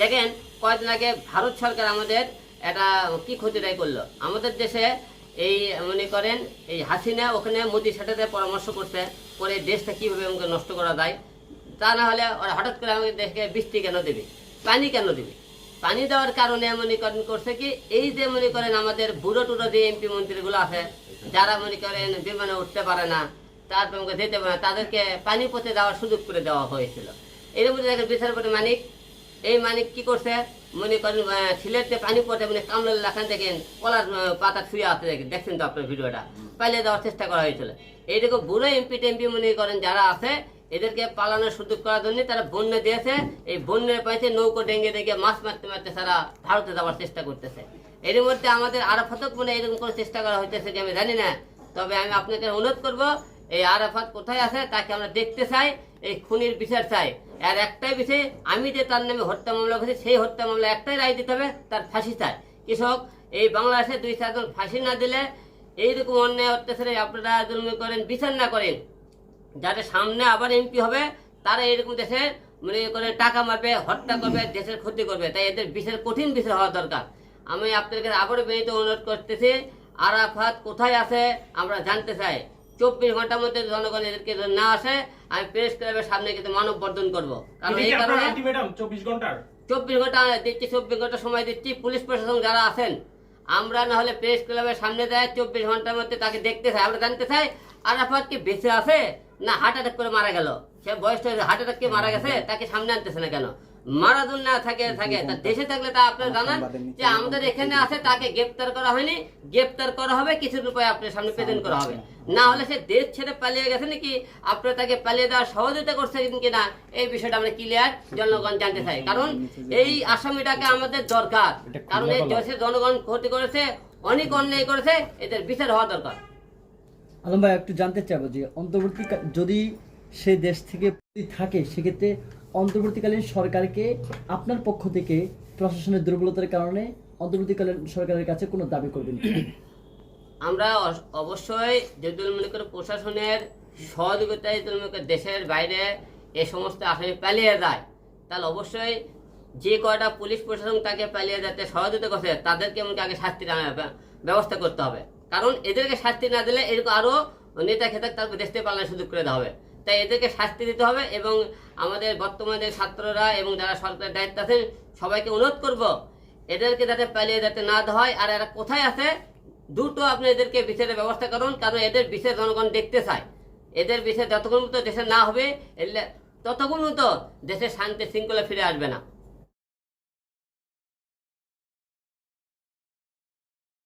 দেখেন, কয়েকদিন আগে ভারত সরকার আমাদের এটা কি ক্ষতিটাই করল। আমাদের দেশে এই, মনে করেন, এই হাসিনা ওখানে মোদির সাথে পরামর্শ করতে করে দেশটা কীভাবে আমাকে নষ্ট করা যায়। তা না হলে ওরা হঠাৎ করে আমাকে দেশকে বৃষ্টি কেন দেবে? পানি কেন দেবে? পানি দেওয়ার কারণে মনে করেন করছে কি, এই যে মনে করেন আমাদের বুড়ো টুড়ো যে এমপি মন্ত্রীগুলো আছে, যারা মনে করেন বিমানে উঠতে পারে না, তারপর আমাকে যেতে পারে না, তাদেরকে পানি পথে দেওয়ার সুযোগ করে দেওয়া হয়েছিল। এর মধ্যে দেখেন বিচারপতি মানিক এই মানে কি করছে? মনে করেন সিলেটে পানি পথে মানে কামলাল লাখান দেখেন, কলার পাতা ছুঁয়ে আসতে দেখেন। দেখছেন তো আপনার ভিডিওটা? পালিয়ে দেওয়ার চেষ্টা করা হয়েছিল। এইরকম বুড়ো এমপি টেমপি মনে করেন যারা আছে, এদেরকে পালানোর সুযোগ করার জন্য তারা বন্যা দিয়েছে। এই বন্যার পাইছে, নৌকো ডেঙ্গে ডেঙ্গে মাছ মারতে মারতে তারা ভারতে যাওয়ার চেষ্টা করতেছে। এর মধ্যে আমাদের আরাফাতক মনে এরকম করে চেষ্টা করা হইতেছে কি আমি জানি না। তবে আমি আপনাকে অনুরোধ করব, এই আরাফাত কোথায় আছে তাকে আমরা দেখতে চাই। এই খুনির বিচার চাই। আর একটাই বিষয় আমি যে তার নামে হত্যা মামলা করেছি, সেই হত্যা মামলা একটাই রায় দিতে হবে, তার ফাঁসি চাই। কৃষক, এই বাংলাদেশে দুই চারজন ফাঁসি না দিলে এইরকম অন্যায়, অত্যাচারে আপনারা জন্ম করেন, বিচার না করেন। যাদের সামনে আবার এমপি হবে, তারা এরকম দেশের মনে করে টাকা মারবে, হত্যা করবে, দেশের ক্ষতি করবে। তাই এদের বিচার কঠিন বিচার হওয়া দরকার। আমি আপনাদের আবারও বেরিতে অনুরোধ করতেছি, আরাফাত কোথায় আছে, আমরা জানতে চাই। চব্বিশ ঘণ্টার মধ্যে জনগণ এদেরকে না আসে আমি প্রেস ক্লাবের সামনে কিন্তু মানব বর্ধন করব। কারণ এই কারণে চব্বিশ ঘণ্টার? চব্বিশ ঘণ্টা দিচ্ছি চব্বিশ ঘণ্টা সময় দিচ্ছি পুলিশ প্রশাসন যারা আছেন আমরা না হলে প্রেস ক্লাবের সামনে দেয় চব্বিশ ঘণ্টার মধ্যে তাকে দেখতে চাই আমরা জানতে চাই আরাফাত কি বেঁচে আছে না হার্ট অ্যাটাক করে মারা গেল? সে বয়সটা হার্ট অ্যাটাক কি মারা গেছে? তাকে সামনে আনতেছে না কেন? মারাদুন না থাকে থাকে। তা দেশে থাকলে তা আপনারা জানান যে আমাদের এখানে আছে তাকে গ্রেপ্তার করা হয়নি। গ্রেপ্তার করা হবে কিছু রূপায় আপনার সামনে প্রেজেন্ট করা হবে। না হলে সে দেশ ছেড়ে পালিয়ে গেছে নাকি? আপনারা তাকে পালিয়ে দেওয়ার সহযোগিতা করছে কিনা এই বিষয়টা আমরা ক্লিয়ার জনগণ জানতে চাই কারণ এই আসামিটাকে আমাদের দরকার। কারণ এই দেশের জনগণ ক্ষতি করেছে অনেক অন্যায় করেছে এদের বিচার হওয়া দরকার। আলম ভাই একটু জানতে চাবো যে অন্তর্বর্তী যদি সে দেশ থেকে থাকে, সেক্ষেত্রে অন্তর্বর্তীকালীন সরকারকে আপনার পক্ষ থেকে প্রশাসনের দুর্বলতার কারণে অন্তর্বর্তীকালীন সরকারের কাছে কোনো দাবি করবেন? আমরা অবশ্যই যদি মনে প্রশাসনের সহযোগিতায় যদি মনে দেশের বাইরে এ সমস্ত আসামি পালিয়ে যায়, তাহলে অবশ্যই যে কয়টা পুলিশ প্রশাসন তাকে পালিয়ে যেতে সহযোগিতা করছে তাদেরকে এমনকি আগে শাস্তি ব্যবস্থা করতে হবে কারণ এদেরকে শাস্তি না দিলে এরকম আরও নেতা খেতাক তারপর দেশ থেকে পালানোর সুযোগ করে দেওয়া হবে তাই এদেরকে শাস্তি দিতে হবে এবং আমাদের বর্তমানে ছাত্ররা এবং যারা সরকারের দায়িত্ব আছেন, সবাইকে অনুরোধ করব, এদেরকে যাতে পালিয়ে যাতে না হয়। আর এরা কোথায় আছে দুটো আপনি এদেরকে বিচারের ব্যবস্থা করুন, কারণ এদের বিচার জনগণ দেখতে চায়। এদের বিচার যতক্ষণ মতো দেশে না হবে ততক্ষণ মতো দেশের শান্তি শৃঙ্খলা ফিরে আসবে না।